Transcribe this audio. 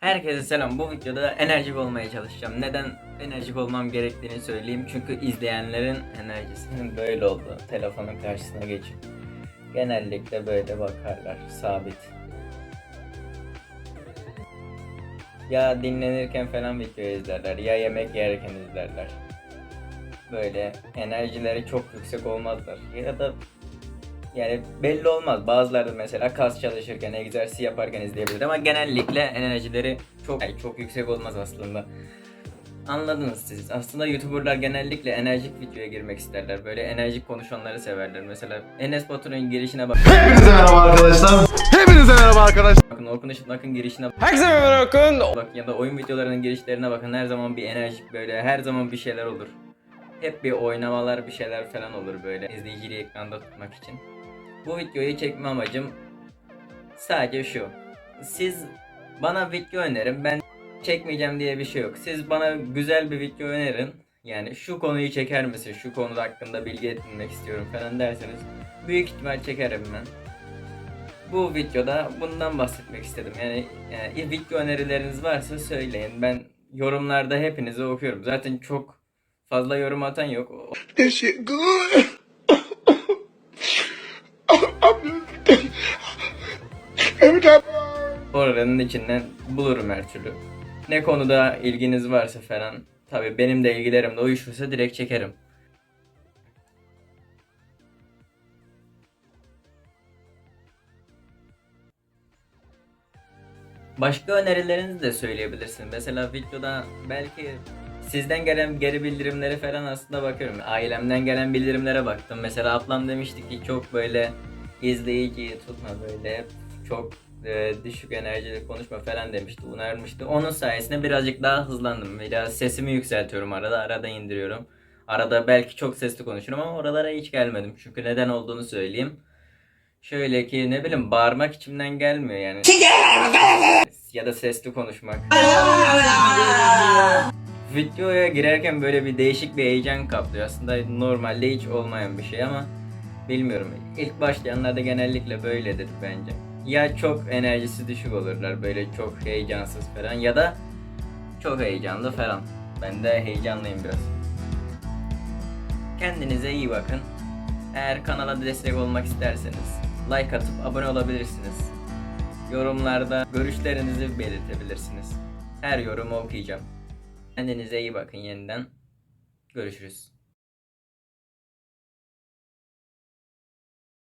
Herkese selam. Bu videoda enerjik olmaya çalışacağım. Neden enerjik olmam gerektiğini söyleyeyim. Çünkü izleyenlerin enerjisinin böyle olduğu. Telefonun karşısına geçip genellikle böyle bakarlar. Sabit. Ya dinlenirken falan video izlerler. Ya yemek yerken izlerler. Böyle enerjileri çok yüksek olmazlar. Ya da yani belli olmaz. Bazıları mesela kas çalışırken, egzersiz yaparken izleyebilir ama genellikle enerjileri çok yani çok yüksek olmaz aslında. Anladınız siz. Aslında YouTuber'lar genellikle enerjik videoya girmek isterler. Böyle enerjik konuşanları severler. Mesela Enes Batur'un girişine bak. Hepinize merhaba arkadaşlar. Hepinize merhaba arkadaşlar. Bakın Orkun Işıtmak'ın girişine bak. Herkese merhaba Orkun. Bak ya da oyun videolarının girişlerine bakın. Her zaman bir enerjik böyle her zaman bir şeyler olur. Hep bir oynamalar bir şeyler falan olur böyle izleyiciyi ekranda tutmak için. Bu videoyu çekme amacım sadece şu. Siz bana video önerin. Ben çekmeyeceğim diye bir şey yok. Siz bana güzel bir video önerin. Yani şu konuyu çeker misin? Şu konuda hakkında bilgi edinmek istiyorum falan derseniz büyük ihtimal çekerim ben. Bu videoda bundan bahsetmek istedim. Yani, yani video önerileriniz varsa söyleyin. Ben yorumlarda hepinizi okuyorum. Zaten çok fazla yorum atan yok. O- Oranın içinden bulurum her türlü. Ne konuda ilginiz varsa falan. Tabii benim de ilgilerimle uyuşursa direkt çekerim. Başka önerilerinizi de söyleyebilirsin. Mesela videoda belki sizden gelen geri bildirimleri falan aslında bakıyorum. Ailemden gelen bildirimlere baktım. Mesela ablam demişti ki çok böyle izleyiciyi tutma böyle çok e, düşük enerjili konuşma falan demişti. Unermişti. Onun sayesinde birazcık daha hızlandım. Biraz sesimi yükseltiyorum arada. Arada indiriyorum. Arada belki çok sesli konuşurum ama oralara hiç gelmedim. Çünkü neden olduğunu söyleyeyim. Şöyle ki ne bileyim bağırmak içimden gelmiyor yani. ya da sesli konuşmak. Videoya girerken böyle bir değişik bir heyecan kaplıyor. Aslında normalde hiç olmayan bir şey ama bilmiyorum. İlk başlayanlarda genellikle böyledir bence. Ya çok enerjisi düşük olurlar böyle çok heyecansız falan ya da çok heyecanlı falan. Ben de heyecanlıyım biraz. Kendinize iyi bakın. Eğer kanala destek olmak isterseniz like atıp abone olabilirsiniz. Yorumlarda görüşlerinizi belirtebilirsiniz. Her yorumu okuyacağım. Kendinize iyi bakın yeniden. Görüşürüz.